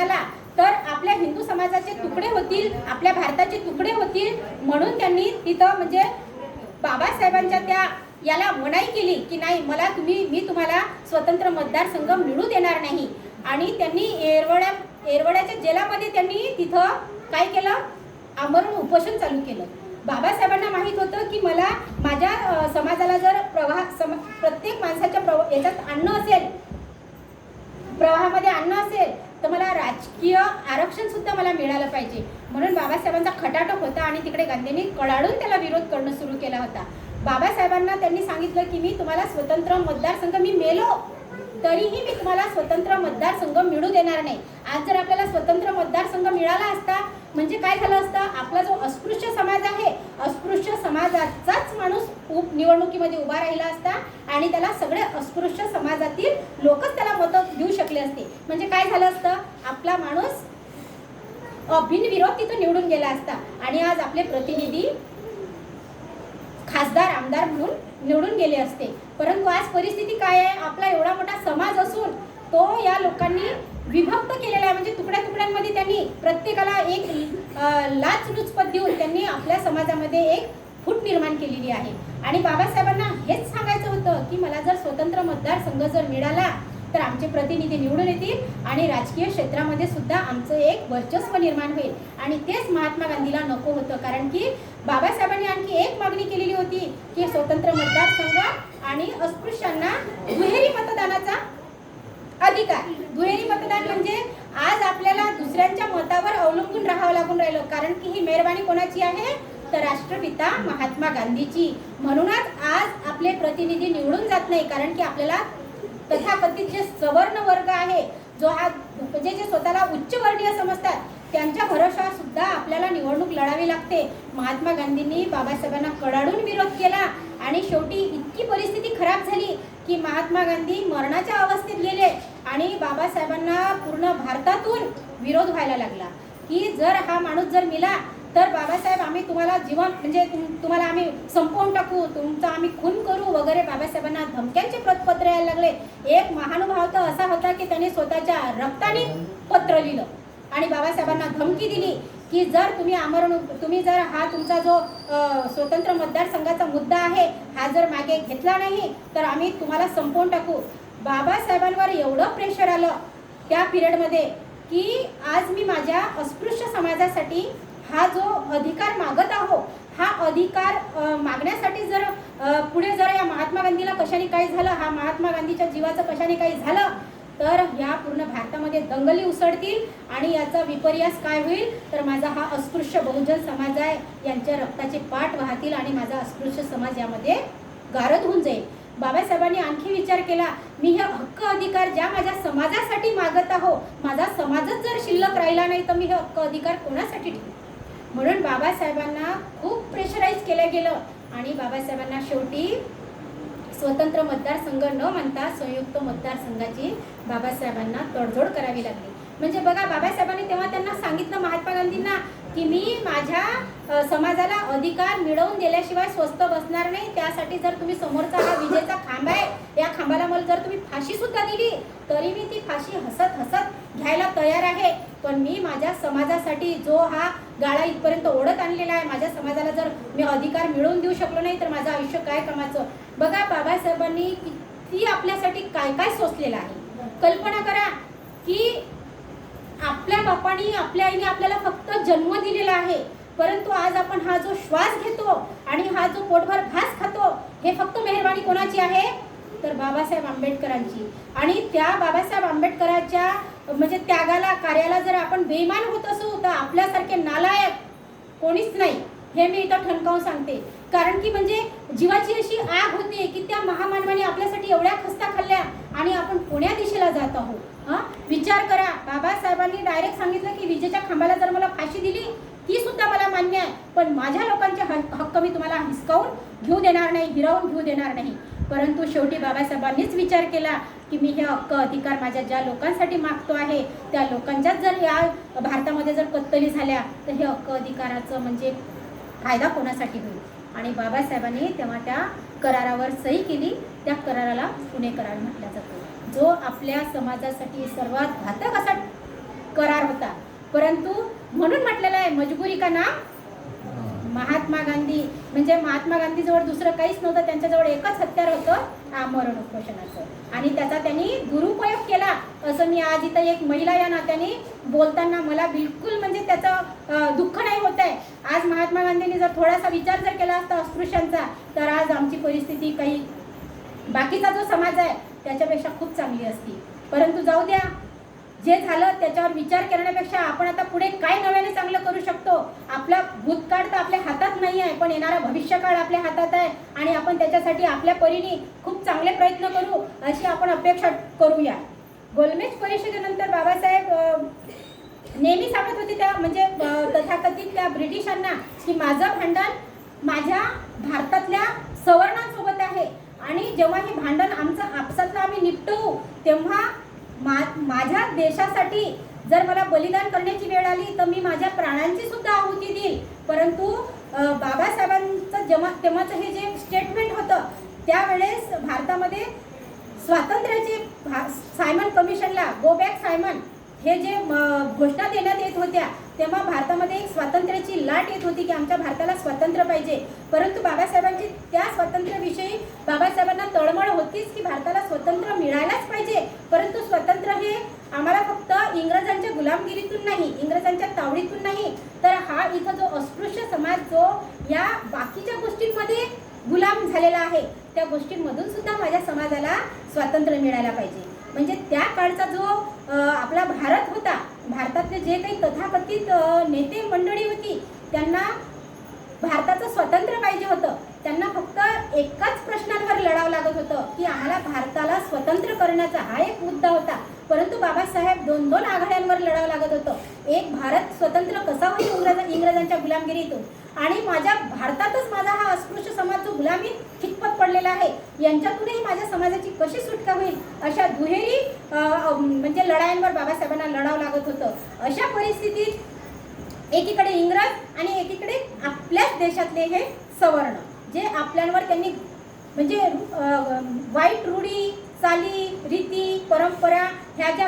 मिळाला तर आपल्या हिंदू समाजाचे तुकडे होतील आपल्या भारताचे तुकडे होतील म्हणून त्यांनी तिथं म्हणजे बाबासाहेबांच्या त्या याला मनाई केली की नाही मला तुम्ही मी तुम्हाला स्वतंत्र मतदारसंघ मिळू देणार नाही. आणि त्यांनी येरवड्या येरवड्याच्या जेलामध्ये त्यांनी तिथं काय केलं? आमरण उपोषण चालू केलं. बाबासाहेबांना माहीत होतं की मला माझ्या समाजाला जर प्रवाह सम प्रत्येक माणसाच्या प्रवा याच्यात अन्न असेल प्रवाहामध्ये अन्न असेल तर मला राजकीय आरक्षणसुद्धा मला मिळालं पाहिजे. म्हणून बाबासाहेबांचा खटाटोप होता आणि तिकडे गांधींनी कळाडून त्याला विरोध करणं सुरू केला होता. बाबासाहेबांना त्यांनी सांगितलं की मी तुम्हाला स्वतंत्र मतदारसंघ मी मेलो. तरीही मी तुम्हाला स्वतंत्र मतदारसंघ मिळू देणार नाही. आज जर आपल्याला स्वतंत्र मतदारसंघ मिळाला असता म्हणजे काय झालं असतं? आपला जो अस्पृश्य समाज आहे अस्पृश्य समाजाचाच माणूस उप निवडणुकीमध्ये उभा राहिला असता आणि त्याला सगळे अस्पृश्य समाजातील लोकच त्याला मतं देऊ शकले असते. म्हणजे काय झालं असतं? आपला माणूस बिनविरोध तिथं निवडून गेला असता. आणि आज आपले प्रतिनिधी खासदार आमदार म्हणून निवडून गेले असते. परंतु आज परिस्थिती काय आहे? आपला एवढा मोठा समाज असून तो या लोकांनी विभक्त केलेला आहे. म्हणजे तुकड्या तुकड्यांमध्ये त्यांनी प्रत्येकाला एक लाचलुचपत लाच लुचपत देऊन त्यांनी आपल्या समाजामध्ये एक फूट निर्माण केलेली आहे. आणि बाबासाहेबांना हेच सांगायचं होतं की मला जर स्वतंत्र मतदारसंघ जर मिळाला तर आमचे प्रतिनिधी निवडून येतील आणि राजकीय क्षेत्रामध्ये सुद्धा आमचं एक वर्चस्व निर्माण होईल. आणि तेच महात्मा गांधीला नको होतं कारण की बाबासाहेबांनी आणखी एक मागणी केलेली होती की स्वतंत्र मतदारसंघ आणि अस्पृश्यांना दुहेरी मतदानाचा अधिकार. दुहेरी मतदान म्हणजे आज आपल्याला दुसऱ्यांच्या मतावर अवलंबून राहावं लागून राहिलं कारण की ही मेहरबानी कोणाची आहे? तर राष्ट्रपिता महात्मा गांधीची. म्हणूनच आज आपले प्रतिनिधी निवडून जात नाही कारण की आपल्याला तथाकथित जे सवर्ण वर्ग आहे जो हा म्हणजे जे स्वतःला उच्चवर्णीय समजतात त्यांच्या भरोशावर सुद्धा आपल्याला निवडणूक लढावी लागते. महात्मा गांधींनी बाबासाहेबांना कडाडून विरोध केला आणि शेवटी इतकी परिस्थिती खराब झाली की महात्मा गांधी मरणाच्या अवस्थेत गेले आणि बाबासाहेबांना पूर्ण भारतातून विरोध व्हायला लागला. की जर हा माणूस जर मिला तर बाबासाहेब आम्ही तुम्हाला जीवन म्हणजे तुम- तुम्हाला आम्ही संपवून टाकू तुमचा आम्ही खून करू वगैरे बाबासाहेबांना धमक्यांचे पत्र यायला लागले. एक महानुभाव तर असा होता की त्याने स्वतःच्या रक्ताने पत्र लिहिलं आणि बाबासाहेबांना धमकी दिली की जर तुम्ही आमरण तुम्ही जर हा तुमचा जो स्वतंत्र मतदारसंघाचा मुद्दा आहे हा जर मागे घेतला नाही तर आम्ही तुम्हाला संपवून टाकू. बाबासाहेबांवर एवढं प्रेशर आलं त्या पिरियडमध्ये की आज मी माझ्या अस्पृश्य समाजासाठी हा जो अधिकार मागत आहो हा अधिकार मागण्यासाठी जर पुढे जर या महात्मा गांधीला कशाने काही झालं हा महात्मा गांधीच्या जीवाचं कशाने काही झालं तर या पूर्ण भारतामध्ये दंगली उसळतील आणि याचा विपर्यास काय होईल? तर माझा हा अस्पृश्य बहुजन समाज आहे यांच्या रक्ताचे पाठ वाहतील आणि माझा अस्पृश्य समाज यामध्ये गारद होऊन जाईल. बाबासाहेबांनी आणखी विचार केला मी हे हक्क अधिकार ज्या माझ्या समाजासाठी मागत आहो माझा समाजच जर शिल्लक राहिला नाही तर मी हे हक्क अधिकार कोणासाठी ठेवू? म्हणून बाबासाहेबांना खूप प्रेशराईज केलं गेलं. आणि बाबासाहेबांना शेवटी स्वतंत्र मतदारसंघ न म्हणता संयुक्त मतदारसंघाची बाबासाहेबांना तडजोड करावी लागली. म्हणजे बघा बाबासाहेबांनी तेव्हा त्यांना सांगितलं महात्मा गांधींना की मी माझ्या समाजाला अधिकार मिळवून दिल्याशिवाय स्वस्त बसणार नाही. त्यासाठी जर तुम्ही समोरचा हा विजेचा खांब आहे या खांबाला मला जर तुम्ही फाशी सुद्धा दिली तरी मी ती फाशी हसत हसत घ्यायला तयार आहे. पण मी माझ्या समाजासाठी जो हा गाळा इथपर्यंत ओढत आणलेला आहे माझ्या समाजाला जर मी अधिकार मिळवून देऊ शकलो नाही तर माझं आयुष्य काय कामाचं? बघा बाबासाहेबांनी किती आपल्यासाठी काय काय सोसलेलं आहे. कल्पना करा की आपल्या बापाने आपल्या आईने आपल्याला फक्त जन्म दिलेला आहे. परंतु आज आपण हा जो श्वास घेतो आणि हा जो पोटभर घास खातो हे फक्त मेहरबानी कोणाची आहे? तर बाबासाहेब आंबेडकरांची. आणि त्या बाबासाहेब आंबेडकरांच्या म्हणजे त्यागाला कार्याला जर आपण बेईमान होत असू तर आपल्यासारखे नालायक कोणीच नाही. हे मी इथं ठणकावून सांगते. कारण की म्हणजे जीवाची अशी आग होते की त्या महामानवाने आपल्यासाठी एवढ्या खस्ता खाल्ल्या आणि आपण पुण्या दिशेला जात आहोत? हां? विचार करा. बाबासाहेबांनी डायरेक्ट सांगितलं की विजेच्या खांबाला जर मला फाशी दिली ती सुद्धा मला मान्य आहे. पण माझ्या लोकांचे हक्क मी तुम्हाला हिसकावून घेऊ देणार नाही हिरावून घेऊ देणार नाही. परंतु शेवटी बाबासाहेबांनीच विचार केला की मी हे हक्क अधिकार माझ्या ज्या लोकांसाठी मागतो आहे त्या लोकांच्याच जर या भारतामध्ये जर कत्तली झाल्या तर हे हक्क अधिकाराचं म्हणजे फायदा कोणासाठी होईल? आणि बाबासाहेबांनी तेव्हा त्या करारावर सही केली. त्या कराराला पुणे करार म्हटलं जातं जो आपल्या समाजासाठी सर्वात घातक असा करार म्हणून म्हटलेलं आहे मजबुरी का नाम? महात्मा गांधी. म्हणजे महात्मा गांधीजवळ दुसरं काहीच नव्हतं त्यांच्याजवळ एकच हत्यार होतं आमरण उपोषणाचं. आणि त्याचा त्यांनी दुरुपयोग केला. असं मी आज इथं एक महिला या नात्याने बोलताना मला बिलकुल म्हणजे त्याचं दुःख नाही होत आहे. आज महात्मा गांधींनी जर थोडासा विचार जर केला असता अस्पृश्यांचा तर आज आमची परिस्थिती काही बाकीचा जो समाज आहे त्याच्यापेक्षा खूप चांगली असती. परंतु जाऊ द्या. जे झालं त्याच्यावर विचार करण्यापेक्षा आपण आता पुढे काय नव्याने चांगलं करू शकतो? आपला भूतकाळ तर आपल्या हातात नाही आहे पण येणारा भविष्यकाळ आपल्या हातात आहे आणि आपण त्याच्यासाठी आपल्या परीने खूप चांगले प्रयत्न करू अशी आपण अपेक्षा करूया. गोलमेज परिषदेनंतर बाबासाहेब नेहमी सांगत होते त्या म्हणजे तथाकथित त्या ब्रिटिशांना की माझं भांडण माझ्या भारतातल्या सवर्णांसोबत आणि जेव्हा हे भांडण आमचं आपसातलं आम्ही निपटवू तेव्हा मा माझ्या देशासाठी जर मला बलिदान करण्याची वेळ आली तर मी माझ्या प्राणांची सुद्धा आहुती देईल. परंतु बाबासाहेबांचं जेव्हा तेव्हाचं हे जे स्टेटमेंट होतं त्यावेळेस भारतामध्ये स्वातंत्र्याचे भा- सायमन कमिशनला गो बॅक सायमन हे जे घोषणा देण्यात येत होत्या तेव्हा भारतामध्ये एक स्वातंत्र्याची लाट येत होती की आमच्या भारताला स्वातंत्र्य पाहिजे. परंतु बाबासाहेबांची त्या स्वातंत्र्य बाबासाहेबांना तळमळ होतीच की भारताला स्वतंत्र मिळायलाच पाहिजे. परंतु स्वतंत्र हे आम्हाला फक्त इंग्रजांच्या गुलामगिरीतून नाही इंग्रजांच्या तावडीतून नाही. तर हा इथं जो अस्पृश्य समाज जो या बाकीच्या गोष्टींमध्ये गुलाम झालेला आहे त्या गोष्टींमधून सुद्धा माझ्या समाजाला स्वातंत्र्य मिळायला पाहिजे. म्हणजे त्या काळचा जो आपला भारत होता भारतातले जे काही तथाकथित नेते मंडळी होती त्यांना भारताचं स्वतंत्र पाहिजे होतं. त्यांना फक्त एकाच प्रश्नांवर लढावं लागत होतं की आम्हाला भारताला स्वतंत्र करण्याचा हा एक मुद्दा होता. परंतु बाबासाहेब दोन दोन आघाड्यांवर लढावं लागत होतं. एक भारत स्वतंत्र कसा होईल इंग्रज इंग्रजांच्या गुलामगिरीतून? आणि माझ्या भारतातच माझा हा अस्पृश्य समाज जो गुलामी खितपत पडलेला आहे यांच्यातूनही माझ्या समाजाची कशी सुटका होईल? अशा दुहेरी म्हणजे लढायांवर बाबासाहेबांना लढावं लागत होतं. अशा परिस्थितीत एकीकडे इंग्रज आणि एकीकडे आपल्याच देशातले हे सवर्ण जे आपल्यांवर त्यांनी म्हणजे वाईट रूढी चाली रीती परंपरा ह्या ज्या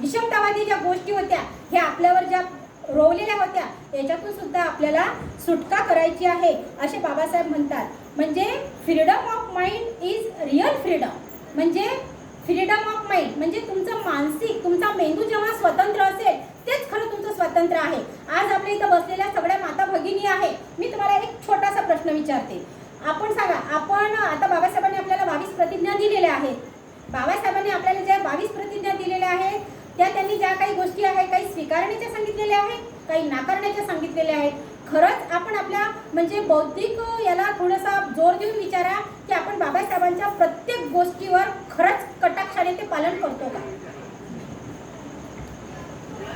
विषमतावादी ज्या गोष्टी होत्या ह्या आपल्यावर ज्या रोवलेल्या होत्या याच्यातून सुद्धा आपल्याला सुटका करायची आहे असे बाबासाहेब म्हणतात. म्हणजे freedom of mind is real freedom म्हणजे फ्रीडम ऑफ माइंड म्हणजे तुमचं मानसिक तुमचा मेंदू जेव्हा स्वतंत्र असेल तेच खरं स्वातंत्र्य आहे. आज आपल्या इथं बसलेल्या सगळ्या माता भगिनी आहे. मी तुम्हाला एक छोटासा प्रश्न विचारते. आपण सांगा आपण आता बाबासाहेबांनी आपल्याला बावीस प्रतिज्ञा दिलेल्या आहेत. बाबासाहेबांनी आपल्याला ज्या बावीस प्रतिज्ञा दिलेल्या आहेत त्या त्यांनी ज्या काही गोष्टी आहेत काही स्वीकारण्याच्या सांगितलेल्या आहेत काही नाकारण्याच्या सांगितलेल्या आहेत. खरंच आपण आपल्या म्हणजे बौद्धिक याला थोडासा जोर देऊन विचारा की आपण बाबासाहेबांच्या प्रत्येक गोष्टीवर खरंच कटाक्षाने ते पालन करतो का?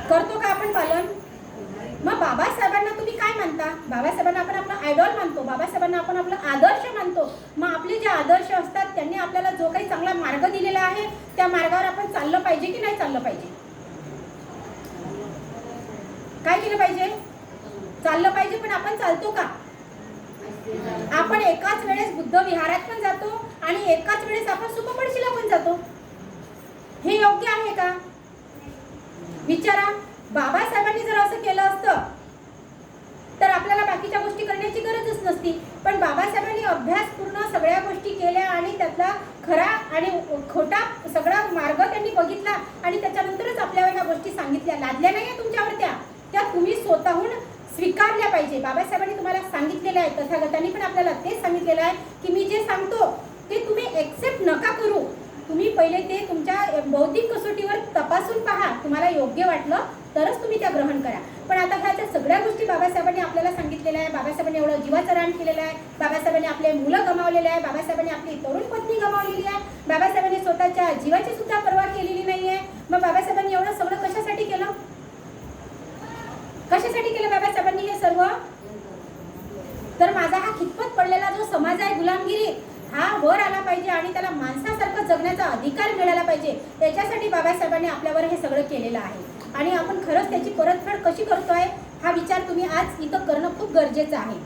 करतो का आपण पालन? मग बाबासाहेबांना तुम्ही काय मानता बाबासाहेबांना आपण आपला आयडॉल मानतो बाबासाहेबांना आपण आपला आदर्श मानतो. मग आपले जे आदर्श असतात त्यांनी आपल्याला जो काही चांगला मार्ग दिलेला आहे त्या मार्गावर आपण चाललं पाहिजे की नाही चाललं पाहिजे? काय केलं पाहिजे? चाललं पाहिजे पण आपण चालतो का? आपण एकाच वेळेस बुद्ध विहारात पण जातो आणि एकाच वेळेस आपण सुखपडशीला पण जातो. हे योग्य आहे का? विचारा बाबासाहेबांनी जर असं केलं असतं तर आपल्याला बाकीच्या गोष्टी करण्याची गरजच नसती. पण बाबासाहेबांनी अभ्यासपूर्ण सगळ्या गोष्टी केल्या आणि त्यातला खरा आणि खोटा सगळा मार्ग त्यांनी बघितला आणि त्याच्यानंतरच आपल्याला ह्या गोष्टी सांगितल्या. लादल्या नाही तुमच्यावर त्या त्या तुम्ही स्वतःहून स्वीकारल्या पाहिजे. बाबासाहेबांनी तुम्हाला सांगितलेलं आहे तथागतांनी पण आपल्याला तेच सांगितलेलं आहे की मी जे सांगतो ते तुम्ही एक्सेप्ट नका करू. तुम्ही पहिले ते तुमच्या बौद्धिक कसोटीवर तपासून पहा. तुम्हाला योग्य वाटलं तरच तुम्ही त्या ग्रहण करा. पण आता ह्या त्या सगळ्या गोष्टी बाबासाहेबांनी आपल्याला सांगितलेल्या आहे बाबासाहेबांनी एवढं जीवाचं रान केलेलं आहे बाबासाहेबांनी आपले मुलं गमावलेले आहे बाबासाहेबांनी आपली तरुण पत्नी गमावलेली आहे बाबासाहेबांनी स्वतःच्या जीवाची सुद्धा पर्वा केलेली नाही आहे मग बाबासाहेबांनी एवढं सगळं कशासाठी केलं? कशासाठी केलं बाबासाहेबांनी हे सर्व? तर माझा हा खितपत पडलेला जो समाज आहे गुलामगिरी हा वर आला पाहिजे आणि त्याला माणसासारखं जगण्याचा अधिकार मिळाला पाहिजे. त्याच्यासाठी बाबासाहेबांनी आपल्यावर हे सगळं केलेलं आहे. आणि आपण खरंच त्याची परतफेड कशी करतो आहे हा विचार तुम्ही आज इथं करणं खूप गरजेचं आहे.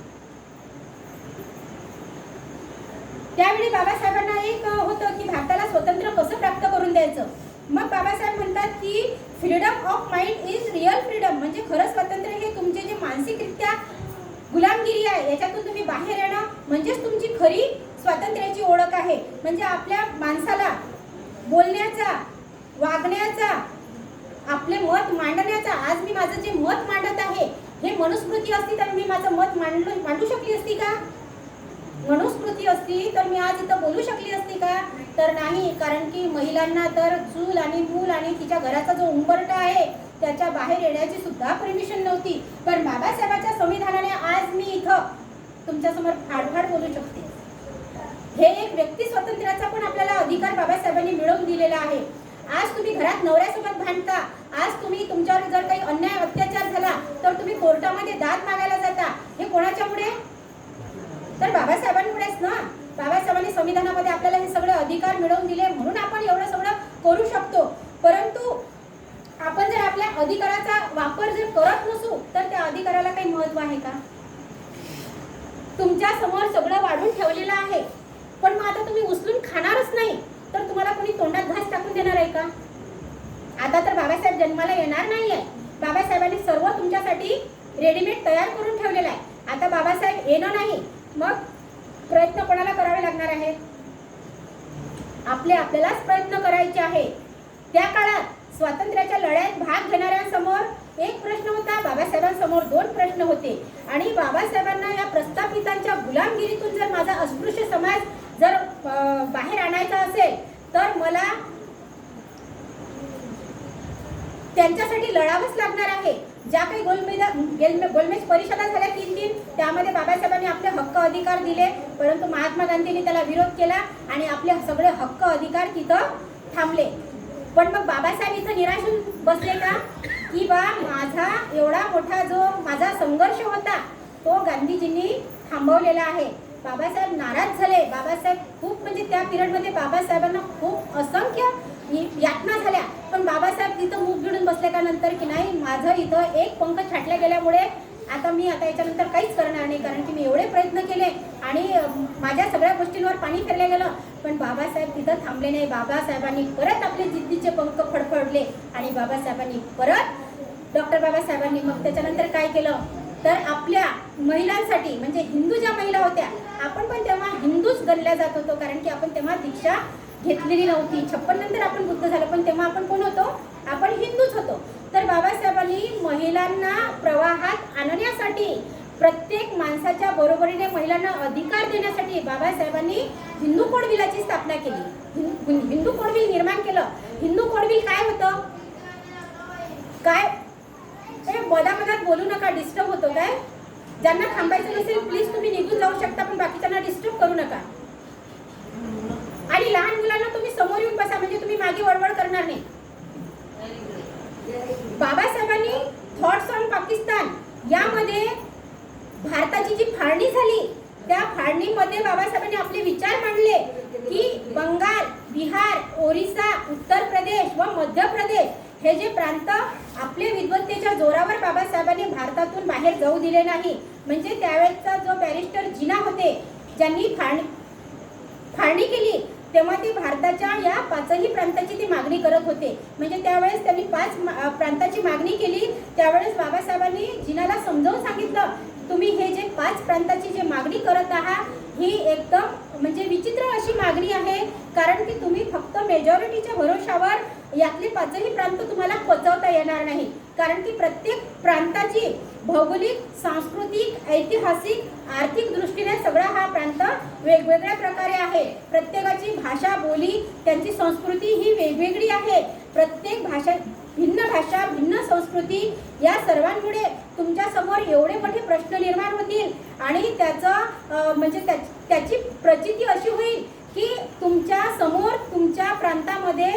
त्यावेळी बाबासाहेबांना एक होतं की भारताला स्वतंत्र कसं प्राप्त करून द्यायचं? मग बाबासाहेब म्हणतात की freedom of mind is real freedom म्हणजे खरं स्वातंत्र्य हे तुमचे जे मानसिकरित्या गुलामगिरी आहे याच्यातून तुम्ही बाहेर येणं म्हणजेच तुमची खरी स्वातंत्र्याची ओळख आहे. म्हणजे आपल्या माणसाला बोलण्याचा वागण्याचा आपले मत मांडण्याचा आज मी माझं जे मत मांडत आहे हे मनुस्मृती असती तर मी माझं मत मांडलो मांडू शकली असती का? मनुस्मृती असती तर मी आज इथं बोलू शकली असती का? तर नाही कारण की महिलांना तर चूल आणि मूल आणि तिच्या घराचा जो उंबरटा आहे त्याच्या बाहेर येण्याची सुद्धा परमिशन नव्हती. पण बाबासाहेबाच्या संविधानाने आज मी इथं तुमच्यासमोर फाडफाड बोलू शकते. हे एक व्यक्ती स्वातंत्र्याचा पण आपल्याला अधिकार बाबासाहेबांनी मिळवून दिलेला आहे. आज तुम्ही घरात नवऱ्यासोबत भांडता आज तुम्ही तुमच्यावर जर काही अन्याय अत्याचार झाला तर तुम्ही कोर्टामध्ये दाद मागायला जाता. हे कोणाच्यामुळे? तर बाबासाहेबांमुळेच ना. बाबासाहेबांनी संविधानामध्ये आपल्याला हे सगळे अधिकार मिळवून दिले म्हणून आपण एवढं सगळं करू शकतो. परंतु आपण जर आपल्या अधिकाराचा वापर जर करत नसू तर त्या अधिकाराला काही महत्त्व आहे का? तुमच्यासमोर सगळं वाढून ठेवलेलं आहे. पण मग आता तुम्ही उचलून खाणारच नाही. तर तुम्हाला कोणी तोंडात घास टाकून देणार आहे का? आता तर बाबासाहेब जन्माला येणार नाहीये. बाबासाहेबांनी सर्व तुमच्यासाठी रेडीमेड तयार करून ठेवलेलं आहे. आता बाबासाहेब येणं नाही. मग प्रयत्न कोणाला करावे लागणार आहे आपले आपल्यालाच प्रयत्न करायचे आहे. त्या काळात स्वातंत्र्याच्या लढ्यात भाग घेणाऱ्यांसमोर एक प्रश्न होता बाबासाहेबांसमोर दोन प्रश्न होते. आणि बाबासाहेबांना या प्रस्थापितांच्या गुलामगिरीतून जर माझा अस्पृश्य समाज जर बाहेर आणायचा असेल तर मला त्यांच्यासाठी लढावंच लागणार आहे. ज्या काही गोलमेज गोलमेज परिषदा झाल्या तीन तीन त्यामध्ये बाबासाहेबांनी आपले हक्क अधिकार दिले परंतु महात्मा गांधींनी त्याला विरोध केला आणि आपले सगळे हक्क अधिकार तिथं थांबले. पण मग बाबासाहेब इथं निराश होऊन बसले का? की बा माझा एवढा मोठा जो माझा संघर्ष होता तो गांधीजींनी थांबवलेला आहे. बाबासाहेब नाराज झाले. बाबासाहेब खूप म्हणजे त्या पिरियडमध्ये बाबासाहेबांना खूप असंख्य यातना झाल्या. पण बाबासाहेब तिथं मूग गिळून बसले का नंतर की नाही माझं इथं एक पंख छाटल्या गेल्यामुळे आता मी आता याच्यानंतर काहीच करणार नाही कारण की मी एवढे प्रयत्न केले आणि माझ्या सगळ्या गोष्टींवर पाणी फिरलं गेलं. पण बाबासाहेब तिथं थांबले नाही. बाबासाहेबांनी परत आपले जिद्दीचे पंख फडफडले आणि बाबासाहेबांनी परत डॉक्टर बाबासाहेबांनी मग त्याच्यानंतर काय केलं? तर आपल्या महिलांसाठी म्हणजे हिंदू ज्या महिला होत्या आपण पण तेव्हा हिंदूच गणल्या जात होतो कारण की आपण तेव्हा दीक्षा घेतलेली नव्हती. छप्पन नंतर आपण बुद्ध झालो पण तेव्हा आपण कोण होतो? आपण हिंदूच होतो. तर बाबासाहेबांनी महिलांना प्रवाहात आणण्यासाठी प्रत्येक माणसाच्या बरोबरीने महिलांना अधिकार देण्यासाठी बाबासाहेबांनी हिंदू कोडविलाची स्थापना केली. हिंदू कोडविल निर्माण केलं. हिंदू कोडविल काय होतं? काय मधा मधात बोलू नका डिस्टर्ब होतो काय? ज्यांना थांबायचं नसेल प्लीज तुम्ही निघून जाऊ शकता पण बाकीच्यांना डिस्टर्ब करू नका. आणि लहान मुलांना तुम्ही समोर येऊन बसा म्हणजे तुम्ही मागे वळवळ करणार नाही. बाबासाहेबांनी थॉट्स ऑन पाकिस्तान यामध्ये भारताची जी फाळणी झाली त्या फाळणीमध्ये बाबासाहेबांनी आपले विचार मांडले की बंगाल बिहार ओरिसा उत्तर प्रदेश व मध्य प्रदेश हे जे प्रांत आपले विद्वत्तेच्या जोरावर बाबासाहेबांनी भारतातून बाहेर जाऊ दिले नाही. म्हणजे त्यावेळेसचा जो बॅरिस्टर जिना होते ज्यांनी फाळणी फाळणी केली तेव्हा ते भारताच्या या पाचही प्रांताची ती मागणी करत होते. म्हणजे त्यावेळेस त्यांनी पाच प्रांताची मागणी केली. त्यावेळेस बाबासाहेबांनी जिनाला समजावून सांगितलं तुम्ही हे जे पाच प्रांताची जे मागणी करत आहात ही एकदम म्हणजे विचित्र अशी मागणी आहे. कारण की तुम्ही फक्त मेजॉरिटीच्या भरोशावर यातले पाचही प्रांत तुम्हाला पचवता येणार नाही कारण की प्रत्येक प्रांताची भौगोलिक सांस्कृतिक ऐतिहासिक आर्थिक दृष्टीने सगळा हा प्रांत वेगवेगळ्या प्रकारे आहे. प्रत्येकाची भाषा बोली त्यांची संस्कृती ही वेगवेगळी आहे. प्रत्येक भाषा भिन्न भाषा भिन्न संस्कृती या सर्वांमुळे तुमच्यासमोर एवढे मोठे प्रश्न निर्माण होतील आणि त्याचं म्हणजे त्या- त्याची प्रचिती अशी होईल की तुमच्यासमोर तुमच्या प्रांतामध्ये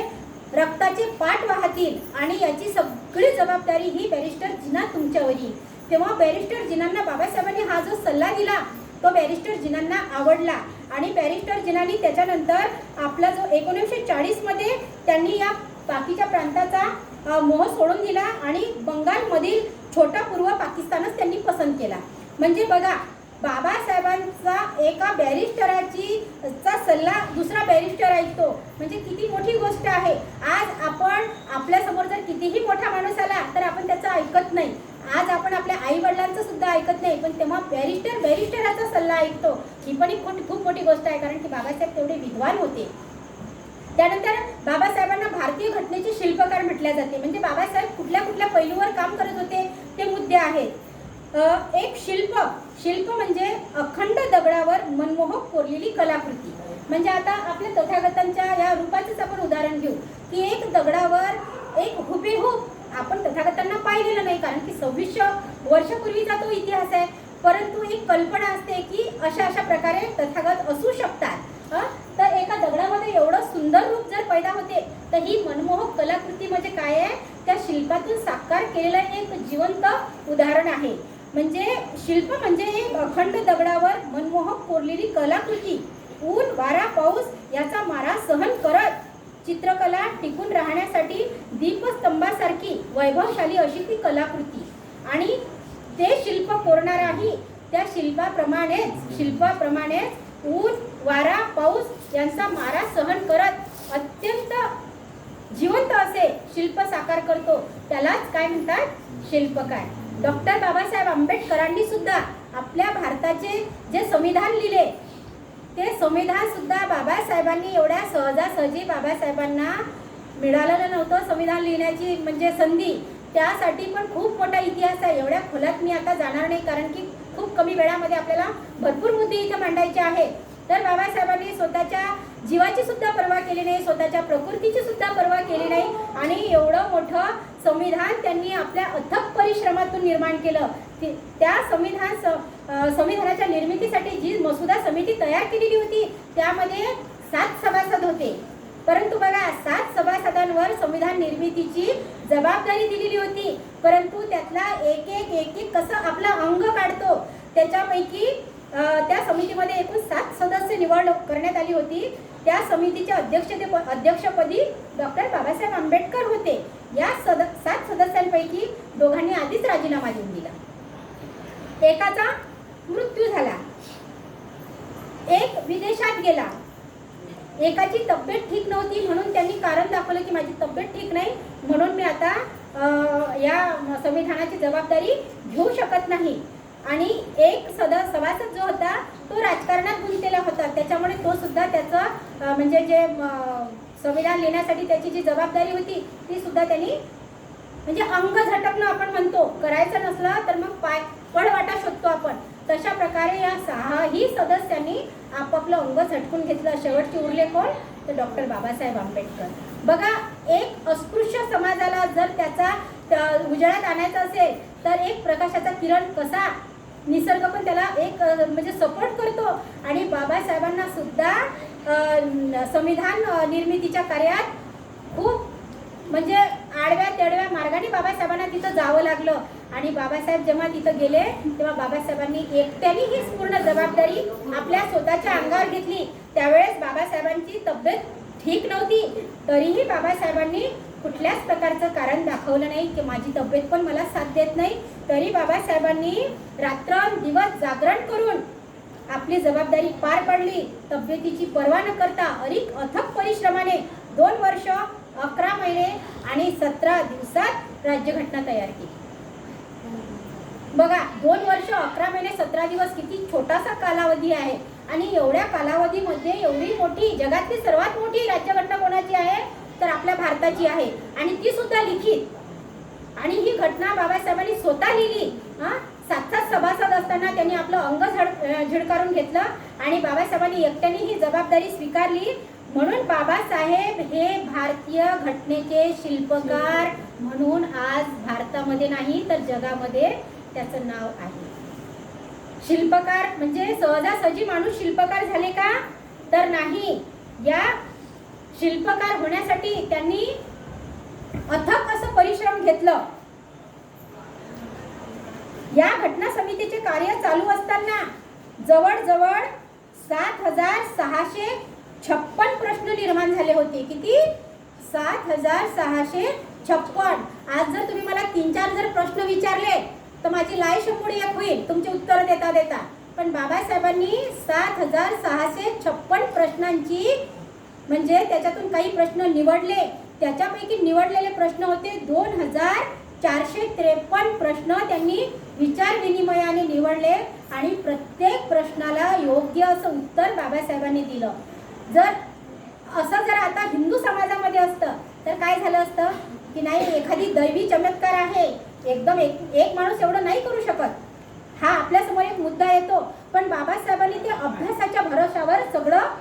रक्ताचे पाठ वाहतील आणि याची सगळी जबाबदारी ही बॅरिस्टर जिना तुमच्यावर. येईल तेव्हा बॅरिस्टर जिनांना बाबासाहेबांनी हा जो सल्ला दिला तो बॅरिस्टर जिनांना आवडला. आणि बॅरिस्टर जिनांनी त्याच्यानंतर आपला जो एकोणीसशे चाळीसमध्ये त्यांनी या बाकीच्या प्रांताचा मोह सोडून दिला आणि बंगालमधील छोटा पूर्व पाकिस्तानच त्यांनी पसंत केला. म्हणजे बघा बाबासाहेबांचा एका बॅरिस्टराची चा सल्ला दुसरा बॅरिस्टर ऐकतो. म्हणजे किती मोठी गोष्ट आहे. आज आपण आपल्यासमोर जर कितीही मोठा माणूस आला तर आपण त्याचं ऐकत नाही. आज आपण आपल्या आई वडिलांचं सुद्धा ऐकत नाही पण तेव्हा बॅरिस्टर बॅरिस्टराचा सल्ला ऐकतो. ही पण एक खूप मोठी गोष्ट आहे कारण की बाबासाहेब तेवढे विद्वान होते. त्यानंतर बाबासाहेबांना भारतीय घटनेचे शिल्पकार म्हटल्या जाते. म्हणजे बाबासाहेब कुठल्या कुठल्या पैलूवर काम करत होते ते मुद्दे आहेत. एक शिल्प. शिल्प म्हणजे अखंड दगडावर मनमोहक कोरलेली कलाकृती. म्हणजे आता आपल्या तथागतांच्या या रूपाचंच आपण उदाहरण घेऊ. की एक दगडावर एक हुबेहूब आपण तथागतांना पाहिलेलं नाही कारण की सव्वीसशे वर्षापूर्वीचा तो इतिहास आहे. परंतु एक कल्पना असते की अशा अशा प्रकारे तथागत असू शकतात. तर एका दगडामध्ये एवढं सुंदर रूप जर पैदा होते तर ही मनमोहक कलाकृती म्हणजे काय आहे? त्या शिल्पातून साकार केलेलं एक जिवंत उदाहरण आहे. म्हणजे शिल्प म्हणजे एक अखंड दगडावर मनमोहक कोरलेली कलाकृती. ऊन वारा पाऊस याचा मारा सहन करत चित्रकला टिकून राहण्यासाठी दीपस्तंभासारखी वैभवशाली अशी ती कलाकृती. आणि ते शिल्प कोरणाराही त्या शिल्पाप्रमाणेच शिल्पाप्रमाणेच ऊन वारा पाऊस यांचा मारा सहन करत अत्यंत जिवंत असे शिल्प साकार करतो. त्यालाच काय म्हणतात? शिल्पकार डॉक्टर बाबासाहेब आंबेडकरांनी सुद्धा आपल्या भारताचे जे संविधान लिहिले ते संविधान सुद्धा बाबासाहेबांनी एवढ्या सहजासहजी बाबासाहेबांना मिळालेलं नव्हतं संविधान लिहिण्याची म्हणजे संधी. त्यासाठी पण खूप मोठा इतिहास आहे. एवढ्या खोलात मी आता जाणार नाही कारण की खूप कमी वेळामध्ये आपल्याला भरपूर मुद्दे इथं मांडायचे आहेत. तर बाबासाहेबांनी स्वतःच्या जीवाची सुद्धा पर्वा केली नाही स्वतःच्या प्रकृतीची सुद्धा पर्वा केली नाही आणि एवढं मोठं संविधान त्यांनी आपल्या अथक परिश्रमातून निर्माण केलं. ती- त्या संविधान स- संविधानाच्या निर्मितीसाठी जी मसुदा समिती तयार केलेली होती त्यामध्ये सात सभासद होते. परंतु बघा सात सभासदांवर संविधान निर्मितीची जबाबदारी दिलेली होती. परंतु त्यातला एक एक एक एक कसं आपलं अंग काढतो त्याच्यापैकी त्या समितीमध्ये एकूण सात सदस्य निवड करण्यात आली होती. त्या समितीच्या अध्यक्षते अध्यक्षपदी डॉक्टर बाबासाहेब आंबेडकर होते. या सद सात सदस्यांपैकी दोघांनी आधीच राजीनामा देऊन दिला. एकाचा मृत्यू झाला. एक विदेशात गेला. एकाची तब्येत ठीक नव्हती म्हणून त्यांनी कारण दाखवलं की माझी तब्येत ठीक नाही म्हणून मी आता या संविधानाची जबाबदारी घेऊ शकत नाही. आणि एक सद सभासद जो होता तो राजकारणात गुंतलेला होता. त्याच्यामुळे तो सुद्धा त्याचं म्हणजे जे संविधान लिहिण्यासाठी त्याची जी जबाबदारी होती ती सुद्धा त्यांनी म्हणजे अंग झटकणं आपण म्हणतो. करायचं नसलं तर मग पाय पडवाटा शोधतो आपण. तशा प्रकारे या सहाही सदस्यांनी आपापलं अंग झटकून घेतलं. शेवटचे उरले कोण? तर डॉक्टर बाबासाहेब आंबेडकर. बघा एक अस्पृश्य समाजाला जर त्याचा त- आणायचा असेल तर एक प्रकाशाचा किरण कसा निसर्ग पण त्याला एक म्हणजे सपोर्ट करतो. आणि बाबासाहेबांना सुद्धा संविधान निर्मितीच्या कार्यात खूप म्हणजे आडव्या तेडव्या मार्गाने बाबासाहेबांना तिथं जावं लागलं. आणि बाबासाहेब जेव्हा तिथं गेले तेव्हा बाबासाहेबांनी एकट्याने ही पूर्ण जबाबदारी आपल्या स्वतःच्या अंगावर घेतली. त्यावेळेस बाबासाहेबांची तब्येत ठीक नव्हती. तरीही बाबासाहेबांनी कुठल्याच प्रकारचं कारण दाखवलं नाही की माझी तब्येत पण मला साथ देत नाही. तरी बाबासाहेबांनी रात्र दिवस जागरण करून आपली जबाबदारी पार पाडली. तब्येतीची पर्वा न करता अधिक अथक परिश्रमाने दोन वर्ष अकरा महिने आणि सतरा दिवसात राज्यघटना तयार केली. बघा दोन वर्ष अकरा महिने सतरा दिवस किती छोटासा कालावधी आहे. आणि एवढ्या कालावधीमध्ये एवढी मोठी जगातली सर्वात मोठी राज्यघटना कोणाची आहे? तर आपल्या भारताची आहे. आणि ती सुद्धा लिखित. आणि ही घटना बाबासाहेबांनी स्वतः लिहिली. हा? सात सात सभासद असताना त्यांनी आपलं अंग झड झिडकारून घेतलं. आणि बाबासाहेबांनी एकट्याने ही जबाबदारी स्वीकारली. म्हणून बाबासाहेब हे भारतीय घटनेचे शिल्पकार म्हणून आज भारतामध्ये नाही तर जगामध्ये त्याचं नाव आहे. शिल्पकार म्हणजे सहजासहजी माणूस शिल्पकार झाले का? तर नाही. या शिल्पकार होण्यासाठी त्यांनी अथक असं परिश्रम घेतलं. या घटना समितीचे कार्य चालू असताना जवळजवळ सात हजार सहाशे छप्पन प्रश्न निर्माण झाले होते. किती? सात हजार सहाशे छप्पन. आज जर तुम्ही मला तीन चार जर प्रश्न विचारले तर माझी लाय पुढे एक होईल. तुमचे उत्तर देता देता. पण बाबासाहेबांनी सात हजार सहाशे छप्पन प्रश्नांची म्हणजे त्याच्यातून काही प्रश्न निवडले त्याच्यापैकी निवडलेले प्रश्न होते दोन हजार चारशे त्रेपन्न प्रश्न त्यांनी विचार विनिमयाने निवडले आणि प्रत्येक प्रश्नाला योग्य असं उत्तर बाबासाहेबांनी दिलं. जर असं जर आता हिंदू समाजामध्ये असतं तर काय झालं असतं? की नाही एखादी दैवी चमत्कार आहे एकदम एक एक माणूस एवढं नाही करू शकत. हा आपल्यासमोर एक मुद्दा येतो पण बाबासाहेबांनी ते अभ्यासाच्या भरोशावर सगळं